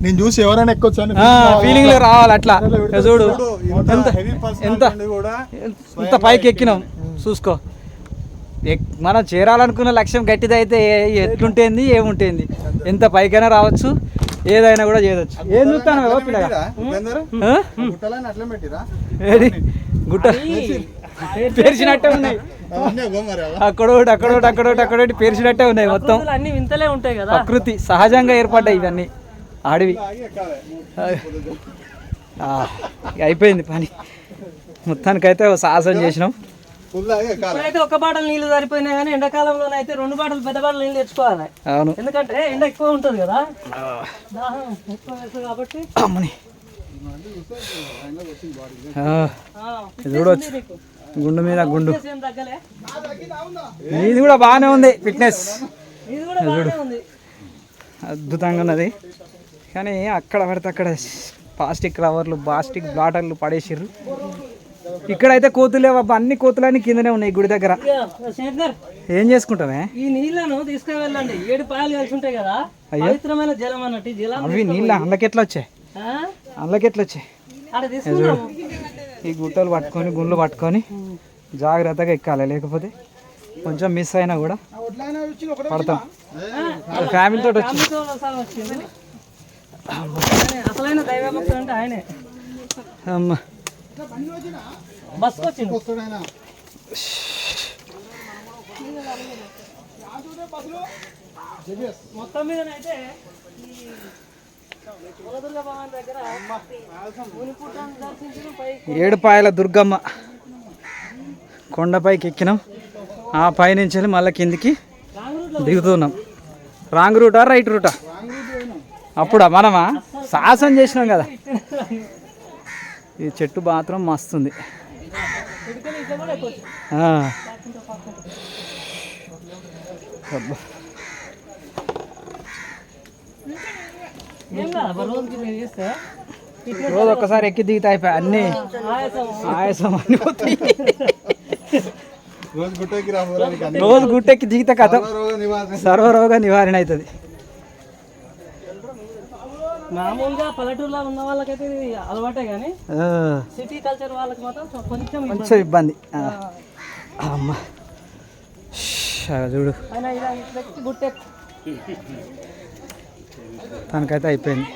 నేను చూసి ఎవరైనా ఎక్కొచ్చు అని ఫీలింగ్లో రావాలి. అట్లా. చూడు ఎంత ఎంత ఎంత పైకి ఎక్కినాం చూసుకో. మనం చేరాలనుకున్న లక్ష్యం గట్టిది అయితే ఏ- ఎట్లుంటేంది ఏముంటేంది? ఎంత పైకైనా రావచ్చు ఏదైనా కూడా చేయవచ్చు ఏం చూస్తాను పిల్లగా? గుట్ట పేర్చినట్టే ఉన్నాయి. అవన్నీ ఇగో మరి అలా. అక్కడోటి అక్కడోటి అక్కడోటి అక్కడోటి పేర్చినట్టే ఉన్నాయి మొత్తం. అన్ని వింతలే ఉంటాయి కదా. ప్రకృతి సహజంగా ఏర్పడ్డాయి ఇవన్నీ. అడవి ఆగి ఎక్కాలి. ఆ, ఇక అయిపోయింది పని. మొత్తానికైతే సాహసం చేసినాం. ఇప్పుడైతే ఒక బాటలు నీళ్ళు సరిపోయినాయి కానీ ఎండాకాలంలో అయితే రెండు బాటలు పెద్ద బాటలు నీళ్ళు తెచ్చుకోవాలి. అవును. ఎందుకంటే ఎండ ఎక్కువ ఉంటుంది కదా. దాహం ఎక్కువ వేస్తుంది కాబట్టి. అమ్మని. చూడవచ్చు. గుండు మీద గుండు. ఇది కూడా బాగానే ఉంది. ఫిట్నెస్ అద్భుతంగా ఉన్నది. కానీ అక్కడ పడితే అక్కడ ప్లాస్టిక్ కవర్లు ప్లాస్టిక్ బాటర్లు పడేసిర్రు. ఇక్కడైతే కోతులు అబ్బా అన్ని కోతులన్నీ కిందనే ఉన్నాయి గుడి దగ్గర. ఏం చేసుకుంటామే? ఈ నీళ్ళను తీసుకువెళ్ళండి. ఏడు పాయలు కలిసి ఉంటాయి కదా. పవిత్రమైన జలం అన్నట్టు ఈ జలం అవి నీళ్ళ అందులోకెట్లా వచ్చాయి ఆ? అందులోకెట్లా వచ్చాయి ఈ గుట్టలు పట్టుకొని గుండ్లు పట్టుకొని జాగ్రత్తగా ఎక్కాలి. లేకపోతే కొంచెం మిస్ అయినా కూడా పడతాం. ఫ్యామిలీ తోటి వచ్చి ఫ్యామిలీతో సహా వచ్చింది ఆయనే, అసలైన దైవభక్తుడు అంటే ఆయనే. అమ్మ. బస్కి వచ్చింది. మొత్తం మీదనైతే ఏడుపాయల దుర్గమ్మ. కొండపైకి ఎక్కినాం. ఆ పైనుంచి మళ్ళీ కిందికి దిగుతున్నాం. రాంగ్ రూటా రైట్ రూటా? అప్పుడా మనమా? సాహసం చేసినాం కదా. ఈ చెట్టు మాత్రం మస్తుంది. రోజు ఒక్కసారి ఎక్కి దిగితే అయిపోయి అన్నీ ఆయాసం అన్నీ? పోతాయి రోజు గుట్టెక్కి దిగితే కథ. సర్వరోగ నివారణ అవుతుంది. మామూలుగా పల్లెటూరులో ఉన్న వాళ్ళకైతే అలవాటే కానీ సిటీ కల్చర్ వాళ్ళకి మాత్రం కొంచెం ఇబ్బంది. కొంచెం ఇబ్బంది. అమ్మ. చూడు. అయినా ఇలా ఇట్లా గుట్టె తనకైతే అయిపోయింది.